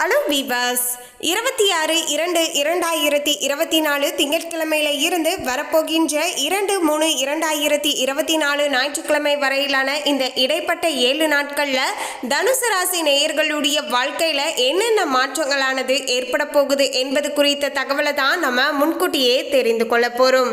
Hello viewers இருபத்தி ஆறு இரண்டு இரண்டாயிரத்தி இருபத்தி நாலு திங்கட்கிழமையில இருந்து வரப்போகின்ற இரண்டு மூணு இரண்டாயிரத்தி இருபத்தி நாலு ஞாயிற்றுக்கிழமை வரையிலான இந்த இடைப்பட்ட ஏழு நாட்களில் தனுசு ராசி நேயர்களுடைய வாழ்க்கையில் என்னென்ன மாற்றங்களானது ஏற்பட போகுது என்பது குறித்த தகவலை தான் நம்ம முன்கூட்டியே தெரிந்து கொள்ள போகிறோம்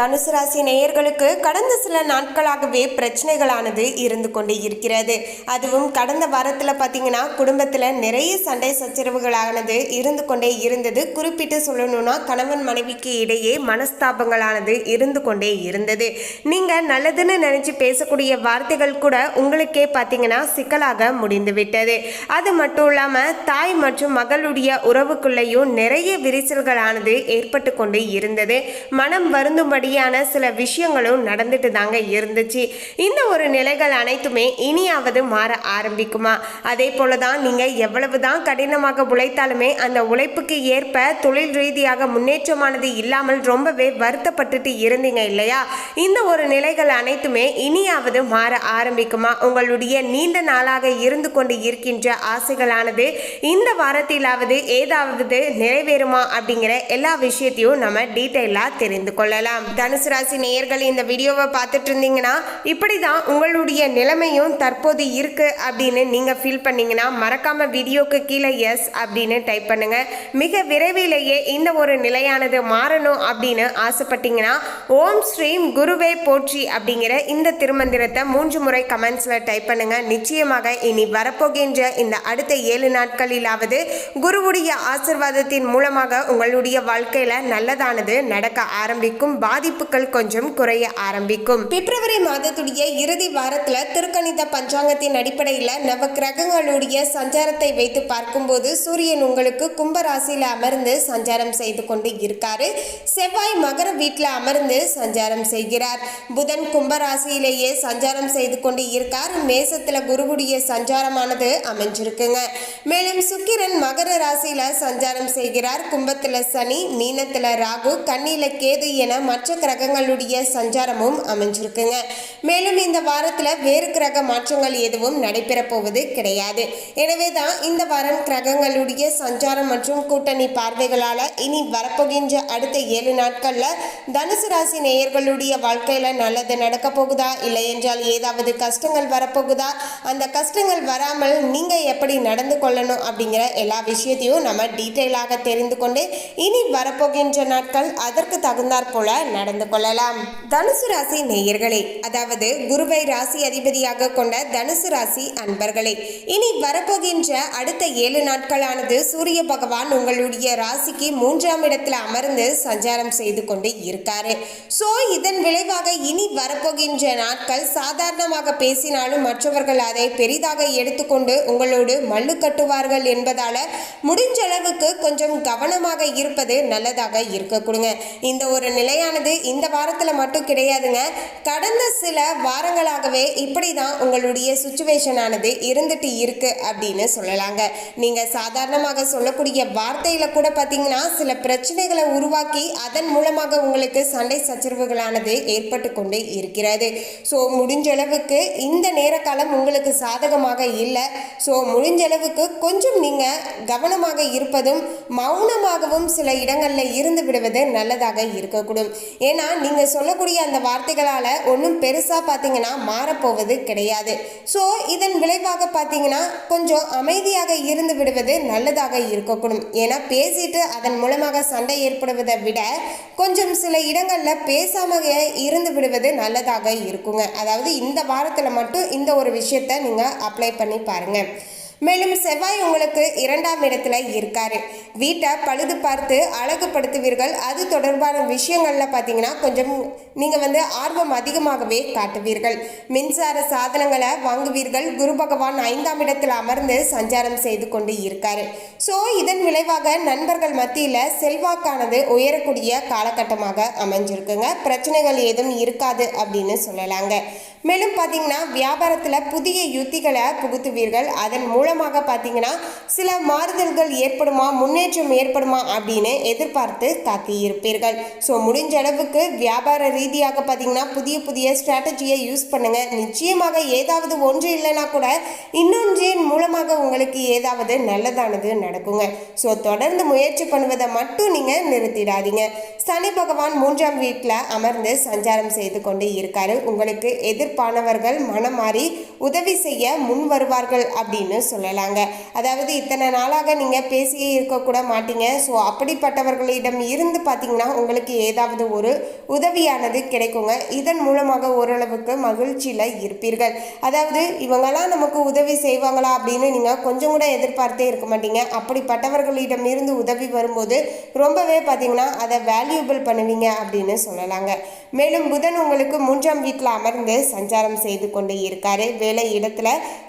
தனுசு ராசி நேயர்களுக்கு கடந்த சில நாட்களாகவே பிரச்சனைகளானது இருந்து கொண்டு இருக்கிறது. அதுவும் கடந்த வாரத்தில் பார்த்தீங்கன்னா குடும்பத்தில் நிறைய சண்டை சச்சரவுகளானது இருந்து கொண்டே இருந்தது. குறிப்பிட்டு சொல்லணும்னா கணவன் மனைவிக்கு இடையே மனஸ்தாபங்களானது இருந்து கொண்டே இருந்தது. நீங்கள் நல்லதுன்னு நினச்சி பேசக்கூடிய வார்த்தைகள் கூட உங்களுக்கே பார்த்தீங்கன்னா சிக்கலாக முடிந்து விட்டது. அது மட்டும் இல்லாமல் தாய் மற்றும் மகளுடைய உறவுக்குள்ளேயும் நிறைய விரிசல்களானது ஏற்பட்டு கொண்டு இருந்தது. மனம் வருந்தும்படி வருந்தும்படியான சில விஷயங்களும் நடந்துட்டு தாங்க இருந்துச்சு. இந்த ஒரு நிலைகள் அனைத்துமே இனியாவது மாற ஆரம்பிக்குமா? அதே போல தான் நீங்கள் எவ்வளவு தான் கடினமாக உழைத்தாலுமே அந்த உழைப்புக்கு ஏற்ப தொழில் ரீதியாக முன்னேற்றமானது இல்லாமல் ரொம்பவே வருத்தப்பட்டுட்டு இருந்தீங்க இல்லையா? இந்த ஒரு நிலைகள் அனைத்துமே இனியாவது மாற ஆரம்பிக்குமா? உங்களுடைய நீண்ட நாளாக இருந்து கொண்டு இருக்கின்ற ஆசைகளானது இந்த வாரத்திலாவது ஏதாவது நிறைவேறுமா அப்படிங்கிற எல்லா விஷயத்தையும் நம்ம டீட்டெயிலாக தெரிந்து கொள்ளலாம். தனுசு ராசி நேயர்கள் இந்த வீடியோவை பார்த்துட்டு இருந்தீங்கன்னா இப்படி தான் உங்களுடைய நிலைமையும் தற்போது இருக்குது அப்படின்னு நீங்கள் ஃபீல் பண்ணிங்கன்னா மறக்காம வீடியோக்கு கீழே எஸ் அப்படின்னு டைப் பண்ணுங்கள் மிக விரைவிலேயே இந்த ஒரு நிலையானது மாறணும் அப்படின்னு ஆசைப்பட்டீங்கன்னா ஓம் ஸ்ரீம் குருவே போற்றி அப்படிங்கிற இந்த திருமந்திரத்தை மூன்று முறை கமெண்ட்ஸில் டைப் பண்ணுங்க. நிச்சயமாக இனி வரப்போகின்ற இந்த அடுத்த ஏழு நாட்களிலாவது குருவுடைய ஆசிர்வாதத்தின் மூலமாக உங்களுடைய வாழ்க்கையில் நல்லதானது நடக்க ஆரம்பிக்கும். பாதிப்புகள் கொஞ்சம் குறைய ஆரம்பிக்கும். பிப்ரவரி மாதத்துடைய இறுதி வாரத்துல திருக்கணித பஞ்சாங்கத்தின் அடிப்படையில் நவ கிரகங்களுடைய சஞ்சாரத்தை வைத்து பார்க்கும்போது சூரியன் உங்களுக்கு கும்ப ராசியில அமர்ந்து சஞ்சாரம் செய்து கொண்டு இருக்காரு. செவ்வாய் மகர வீட்டில் அமர்ந்து சஞ்சாரம் செய்கிறார். புதன் கும்ப ராசியிலேயே சஞ்சாரம் செய்து கொண்டு இருக்கார். மேசத்துல குருவுடைய சஞ்சாரமானது அமைஞ்சிருக்குங்க. மேலும் சுக்கிரன் மகர ராசியில சஞ்சாரம் செய்கிறார். கும்பத்துல சனி மீனத்துல ராகு கண்ணில கேது என மற்ற கிரகங்களுடைய சஞ்சாரமும் அமைஞ்சிருக்குங்க. மேலும் இந்த வாரத்தில் வேறு கிரக மாற்றங்கள் எதுவும் நடைபெற போவது கிடையாது. எனவே தான் இந்த வாரம் கிரகங்களுடைய சஞ்சாரம் மற்றும் கூட்டணி பார்வைகளால் இனி வரப்போகின்ற அடுத்த ஏழு நாட்களில் தனுசு ராசி நேயர்களுடைய வாழ்க்கையில் நல்லது நடக்க போகுதா? இல்லை என்றால் ஏதாவது கஷ்டங்கள் வரப்போகுதா அந்த கஷ்டங்கள் வராமல் நீங்கள் எப்படி நடந்து கொள்ளணும் அப்படிங்கிற எல்லா விஷயத்தையும் நம்ம டீட்டெயிலாக தெரிந்து கொண்டு இனி வரப்போகின்ற நாட்கள் அதற்கு தகுந்தாற் போல நடந்து கொள்ளலாம். தனுசு ராசி நேயர்களே அதாவது குருவை ராசி அதிபதியாக கொண்ட தனுசு ராசி அன்பர்களே இனி வரப்போகின்ற அடுத்த ஏழு நாட்களானது சூரிய பகவான் உங்களுடைய ராசிக்கு மூன்றாம் இடத்துல அமர்ந்து சஞ்சாரம் செய்து கொண்டு இருக்காரு. ஸோ இதன் விளைவாக இனி வரப்போகின்ற நாட்கள் சாதாரணமாக பேசினாலும் மற்றவர்கள் அதை பெரிதாக எடுத்துக்கொண்டு உங்களோடு மல்லு கட்டுவார்கள் என்பதால முடிஞ்ச அளவுக்கு கொஞ்சம் கவனமாக இருப்பது நல்லதாக இருக்க கொடுங்க. இந்த ஒரு நிலையானது இந்த வாரத்தில் மட்டும் கிடையாதுங்க. கடந்த சில வாரங்களாகவே இப்படி தான் உங்களுடைய சுச்சுவேஷன் ஆனது இருந்துட்டு இருக்கு அப்படின்னு சொல்லலாங்க. நீங்கள் சாதாரணமாக சொல்லக்கூடிய வார்த்தையில் கூட பார்த்தீங்கன்னா சில பிரச்சனைகளை உருவாக்கி அதன் மூலமாக உங்களுக்கு சண்டை சச்சரவுகளானது ஏற்பட்டு கொண்டு இருக்கிறது. ஸோ முடிஞ்சளவுக்கு இந்த நேர காலம் உங்களுக்கு சாதகமாக இல்லை. ஸோ முடிஞ்ச அளவுக்கு கொஞ்சம் நீங்கள் கவனமாக இருப்பதும் மௌனமாகவும் சில இடங்களில் இருந்து விடுவது நல்லதாக இருக்கக்கூடும். ஏன்னா நீங்கள் சொல்லக்கூடிய அந்த வார்த்தைகளால் ஒன்றும் பெருசாக பார்த்தீங்கன்னா மாறப்போவது கிடையாது. ஸோ இதன் விளைவாக பார்த்தீங்கன்னா கொஞ்சம் அமைதியாக இருந்து விடுவது நல்லதாக இருக்கக்கூடும். ஏன்னா பேசிட்டு அதன் மூலமாக சண்டை ஏற்படுவதை விட கொஞ்சம் சில இடங்களில் பேசாமல் இருந்து விடுவது நல்லதாக இருக்குங்க. அதாவது இந்த வாரத்தில் மட்டும் இந்த ஒரு விஷயத்தை நீங்கள் அப்ளை பண்ணி பாருங்கள் மேலும் செவ்வாய் உங்களுக்கு இரண்டாம் இடத்துல இருக்காரு. வீட்டை பழுது பார்த்து அழகுபடுத்துவீர்கள். அது தொடர்பான விஷயங்களில் பார்த்தீங்கன்னா கொஞ்சம் நீங்கள் வந்து ஆர்வம் அதிகமாகவே காட்டுவீர்கள். மின்சார சாதனங்களை வாங்குவீர்கள். குரு பகவான் ஐந்தாம் இடத்தில் அமர்ந்து சஞ்சாரம் செய்து கொண்டு இருக்காரு. ஸோ இதன் விளைவாக நண்பர்கள் மத்தியில் செல்வாக்கானது உயரக்கூடிய காலகட்டமாக அமைஞ்சிருக்குங்க. பிரச்சனைகள் ஏதும் இருக்காது அப்படின்னு சொல்லலாங்க. மேலும் பார்த்தீங்கன்னா வியாபாரத்தில் புதிய யுத்திகளை புகுத்துவீர்கள். அதன் மூலமாக பார்த்தீங்கன்னா சில மாறுதல்கள் ஏற்படுமா முன்னேற்றம் ஏற்படுமா அப்படின்னு எதிர்பார்த்து காத்து இருப்பீர்கள் ஸோ முடிஞ்ச அளவுக்கு வியாபார ரீதியாக பார்த்தீங்கன்னா புதிய புதிய ஸ்ட்ராட்டஜியை யூஸ் பண்ணுங்கள் நிச்சயமாக ஏதாவது ஒன்று இல்லைனா கூட இன்னொன்றின் மூலமாக உங்களுக்கு ஏதாவது நல்லதானது நடக்குங்க. ஸோ தொடர்ந்து முயற்சி பண்ணுவதை மட்டும் நீங்கள் நிறுத்திடாதீங்க. சனி பகவான் மூன்றாம் வீட்டில் அமர்ந்து சஞ்சாரம் செய்து கொண்டு இருக்காரு. உங்களுக்கு எதிர் எதிர்ப்பானவர்கள் மனம் மாறி உதவி செய்ய முன் வருவார்கள் அப்படின்னு சொல்லலாங்க. அதாவது இத்தனை நாளாக நீங்கள் பேசியே இருக்கக்கூட மாட்டீங்க. ஸோ அப்படிப்பட்டவர்களிடம் இருந்து பார்த்தீங்கன்னா உங்களுக்கு ஏதாவது ஒரு உதவியானது கிடைக்குங்க. இதன் மூலமாக ஓரளவுக்கு மகிழ்ச்சியில் இருப்பீர்கள். அதாவது இவங்கெல்லாம் நமக்கு உதவி செய்வாங்களா அப்படின்னு நீங்கள் கொஞ்சம் கூட எதிர்பார்த்தே இருக்க மாட்டீங்க. அப்படிப்பட்டவர்களிடம் இருந்து உதவி வரும்போது ரொம்பவே பார்த்தீங்கன்னா அதை வேல்யூபிள் பண்ணுவீங்க அப்படின்னு சொல்லலாங்க. மேலும் புதன் உங்களுக்கு மூன்றாம் வீட்டில் அமர்ந்து சஞ்சாரம் செய்து கொண்டு இருக்காரு. வேலை இடத்துல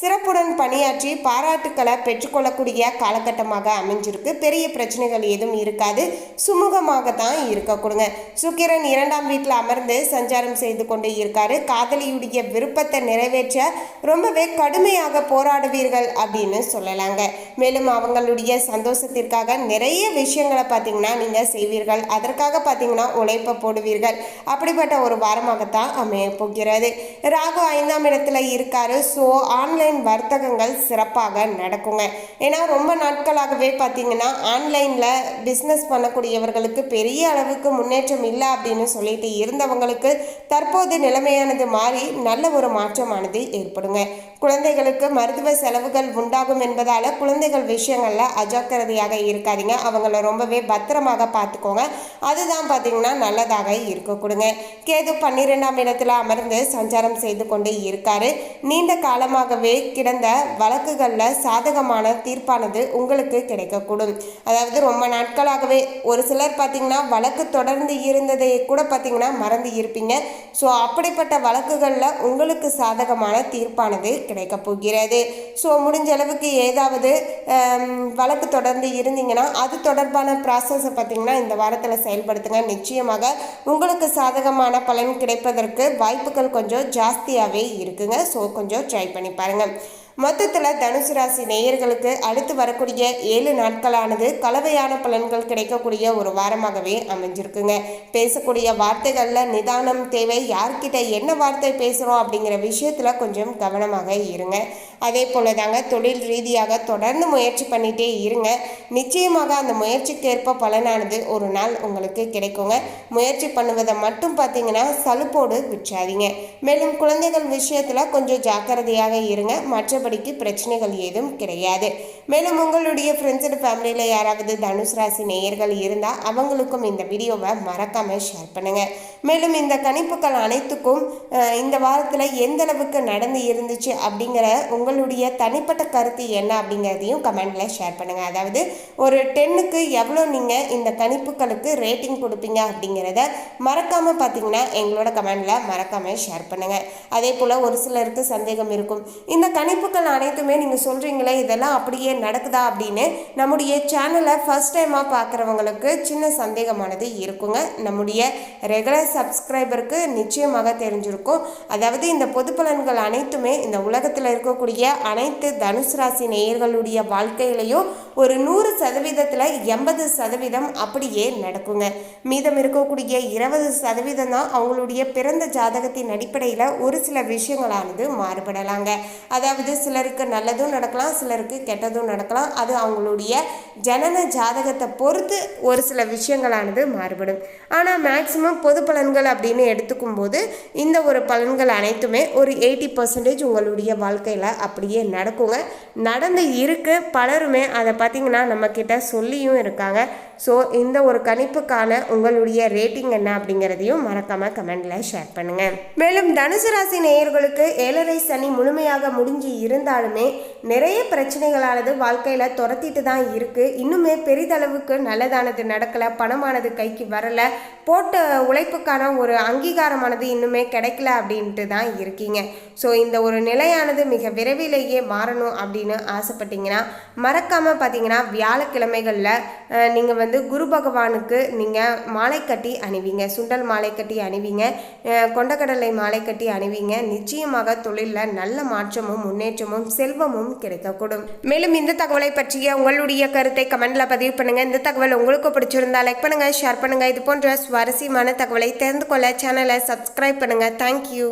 சிறப்புடன் பணியாற்றி பாராட்டுக்களை பெற்றுக்கொள்ளக்கூடிய காலகட்டமாக அமைஞ்சிருக்கு. பெரிய பிரச்சனைகள் எதுவும் இருக்காது. சுமூகமாக தான் இருக்க கொடுங்க. சுக்கிரன் இரண்டாம் வீட்டில் அமர்ந்து சஞ்சாரம் செய்து கொண்டு இருக்காரு. காதலியுடைய விருப்பத்தை நிறைவேற்ற ரொம்பவே கடுமையாக போராடுவீர்கள் அப்படின்னு சொல்லலாங்க. மேலும் அவங்களுடைய சந்தோஷத்திற்காக நிறைய விஷயங்களை பார்த்தீங்கன்னா நீங்கள் செய்வீர்கள். அதற்காக பார்த்தீங்கன்னா உழைப்ப போடுவீர்கள். அப்படிப்பட்ட ஒரு வாரமாகத்தான் அமைய போகிறது. ராகு ஐந்தாம் இடத்துல இருக்காரு. ஸோ ஆன்லைன் வர்த்தகங்கள் சிறப்பாக நடக்குங்க. ஏன்னா ரொம்ப நாட்களாகவே பார்த்தீங்கன்னா ஆன்லைனில் பிஸ்னஸ் பண்ணக்கூடியவர்களுக்கு பெரிய அளவுக்கு முன்னேற்றம் இல்லை அப்படின்னு சொல்லிட்டு இருந்தவங்களுக்கு தற்போது நிலைமையானது மாறி நல்ல ஒரு மாற்றமானது ஏற்படுங்க. குழந்தைகளுக்கு மருத்துவ செலவுகள் உண்டாகும் என்பதால் குழந்தைகள் விஷயங்களில் அஜாக்கிரதையாக இருக்காதீங்க. அவங்கள ரொம்பவே பத்திரமாக பார்த்துக்கோங்க. அதுதான் பார்த்தீங்கன்னா நல்லதாக இருக்க கொடுங்க. கேது பன்னிரெண்டாம் இடத்துல அமர்ந்து சஞ்சாரம் செய்து கொண்டு இருக்காரு. நீண்ட காலமாகவே கிடந்த வழக்குகளில் சாதகமான தீர்ப்பானது உங்களுக்கு கிடைக்கக்கூடும். அதாவது ரொம்ப நாட்களாகவே ஒரு சிலர் பார்த்தீங்கன்னா வழக்கு தொடர்ந்து இருந்ததை கூட பார்த்தீங்கன்னா மறந்து இருப்பீங்க. ஸோ அப்படிப்பட்ட வழக்குகளில் உங்களுக்கு சாதகமான தீர்ப்பானது கிடைக்கப் போகிறது. ஸோ முடிஞ்ச அளவுக்கு ஏதாவது வழக்கு தொடர்ந்து இருந்தீங்கன்னா அது தொடர்பான ப்ராசஸை பார்த்தீங்கன்னா இந்த வாரத்தில் செயல்படுத்துங்க. நிச்சயமாக உங்களுக்கு சாதகமான பலன் கிடைப்பதற்கு வாய்ப்புகள் கொஞ்சம் ஜாஸ்தியாகவே இருக்குங்க. ஸோ கொஞ்சம் ட்ரை பண்ணி பாருங்கள் மொத்தத்தில் தனுசு ராசி நேயர்களுக்கு அடுத்து வரக்கூடிய ஏழு நாட்களானது கலவையான பலன்கள் கிடைக்கக்கூடிய ஒரு வாரமாகவே அமைஞ்சிருக்குங்க. பேசக்கூடிய வார்த்தைகளில் நிதானம் தேவை யார்கிட்ட என்ன வார்த்தை பேசுகிறோம் அப்படிங்கிற விஷயத்தில் கொஞ்சம் கவனமாக இருங்க. அதே போல தாங்க தொழில் ரீதியாக தொடர்ந்து முயற்சி பண்ணிகிட்டே இருங்க. நிச்சயமாக அந்த முயற்சிக்கேற்ப பலனானது ஒரு நாள் உங்களுக்கு கிடைக்குங்க. முயற்சி பண்ணுவதை மட்டும் பார்த்தீங்கன்னா சலுப்போடு விற்றாதீங்க. மேலும் குழந்தைகள் விஷயத்தில் கொஞ்சம் ஜாக்கிரதையாக இருங்க. மற்ற மற்றபடிக்கு பிரச்சனைகள் ஏதும் கிடையாது. மேலும் உங்களுடைய ஃப்ரெண்ட்ஸ் அண்ட் ஃபேமிலியில் யாராவது தனுஷ் ராசி நேயர்கள் இருந்தால் அவங்களுக்கும் இந்த வீடியோவை மறக்காமல் ஷேர் பண்ணுங்கள் மேலும் இந்த கணிப்புகள் அனைத்துக்கும் இந்த வாரத்தில் எந்த அளவுக்கு நடந்து இருந்துச்சு அப்படிங்கிற உங்களுடைய தனிப்பட்ட கருத்து என்ன அப்படிங்கிறதையும் கமெண்டில் ஷேர் பண்ணுங்கள் அதாவது ஒரு டென்னுக்கு எவ்வளோ நீங்கள் இந்த கணிப்புகளுக்கு ரேட்டிங் கொடுப்பீங்க அப்படிங்கிறத மறக்காமல் பார்த்தீங்கன்னா எங்களோட கமெண்டில் மறக்காமல் ஷேர் பண்ணுங்கள் அதே போல் ஒரு சிலருக்கு சந்தேகம் இருக்கும். இந்த கணிப்புகள் அனைத்துமே நீங்கள் சொல்கிறீங்களே இதெல்லாம் அப்படியே நடக்குதா அப்படின்னு நம்முடைய சேனலை ஃபஸ்ட் டைமாக பார்க்குறவங்களுக்கு சின்ன சந்தேகமானது இருக்குங்க. நம்முடைய ரெகுலர் சப்ஸ்கிரைபருக்கு நிச்சயமாக தெரிஞ்சிருக்கும். அதாவது இந்த பொது பலன்கள் அனைத்துமே இந்த உலகத்தில் இருக்கக்கூடிய அனைத்து தனுசு ராசி நேயர்களுடைய வாழ்க்கையிலையும் ஒரு நூறு சதவீதத்தில் எண்பது சதவீதம் அப்படியே நடக்குங்க. மீதம் இருக்கக்கூடிய இருபது சதவீதம் தான் அவங்களுடைய பிறந்த ஜாதகத்தின் அடிப்படையில் ஒரு சில விஷயங்களானது மாறுபடலாங்க. அதாவது சிலருக்கு நல்லதும் நடக்கலாம் சிலருக்கு கெட்டதும் நடக்கலாம். அது அவங்களுடைய ஜனன ஜாதகத்தை பொறுத்து ஒரு சில விஷயங்களானது மாறுபடும். ஆனால் மேக்சிமம் பொது பலன்கள் அப்படின்னு எடுத்துக்கும் போது இந்த ஒரு பலன்கள் அனைத்துமே ஒரு எயிட்டி பர்சன்டேஜ் உங்களுடைய வாழ்க்கையில் அப்படியே நடக்குங்க. நடந்து இருக்கு பலருமே அதை பார்த்தீங்கன்னா நம்மக்கிட்ட சொல்லியும் இருக்காங்க. ஸோ இந்த ஒரு கணிப்புக்கான உங்களுடைய ரேட்டிங் என்ன அப்படிங்கிறதையும் மறக்காமல் கமெண்டில் ஷேர் பண்ணுங்கள் மேலும் தனுசு ராசி நேயர்களுக்கு ஏழரை சனி முழுமையாக முடிஞ்சு இருந்தாலுமே நிறைய பிரச்சனைகளானது வாழ்க்கையில் துரத்திட்டு தான் இருக்குது இன்னுமே பெரிதளவுக்கு நல்லதானது நடக்கலை பணமானது கைக்கு வரலை போட்ட உழைப்புக்கான ஒரு அங்கீகாரமானது இன்னுமே கிடைக்கல அப்படின்ட்டு தான் இருக்கீங்க. ஸோ இந்த ஒரு நிலையானது மிக விரைவிலேயே மாறணும் அப்படின்னு ஆசைப்பட்டீங்கன்னா மறக்காமல் பார்த்தீங்கன்னா வியாழக்கிழமைகளில் நீங்கள் வந்து வந்து குரு பகவானுக்கு நீங்கள் மாலை கட்டி அணிவிங்க சுண்டல் மாலை கட்டி அணிவிங்க கொண்டக்கடலை மாலை கட்டி அணிவிங்க. நிச்சயமாக தொழிலில் நல்ல மாற்றமும் முன்னேற்றமும் செல்வமும் கிடைக்கக்கூடும். மேலும் இந்த தகவலை பற்றிய உங்களுடைய கருத்தை கமெண்ட்ல பதிவு பண்ணுங்கள் இந்த தகவல் உங்களுக்கு பிடிச்சிருந்தா லைக் பண்ணுங்கள் ஷேர் பண்ணுங்கள் இது போன்ற சுவாரஸ்யமான தகவலை தெரிந்து கொள்ள சேனலை சப்ஸ்கிரைப் பண்ணுங்கள் தேங்க்யூ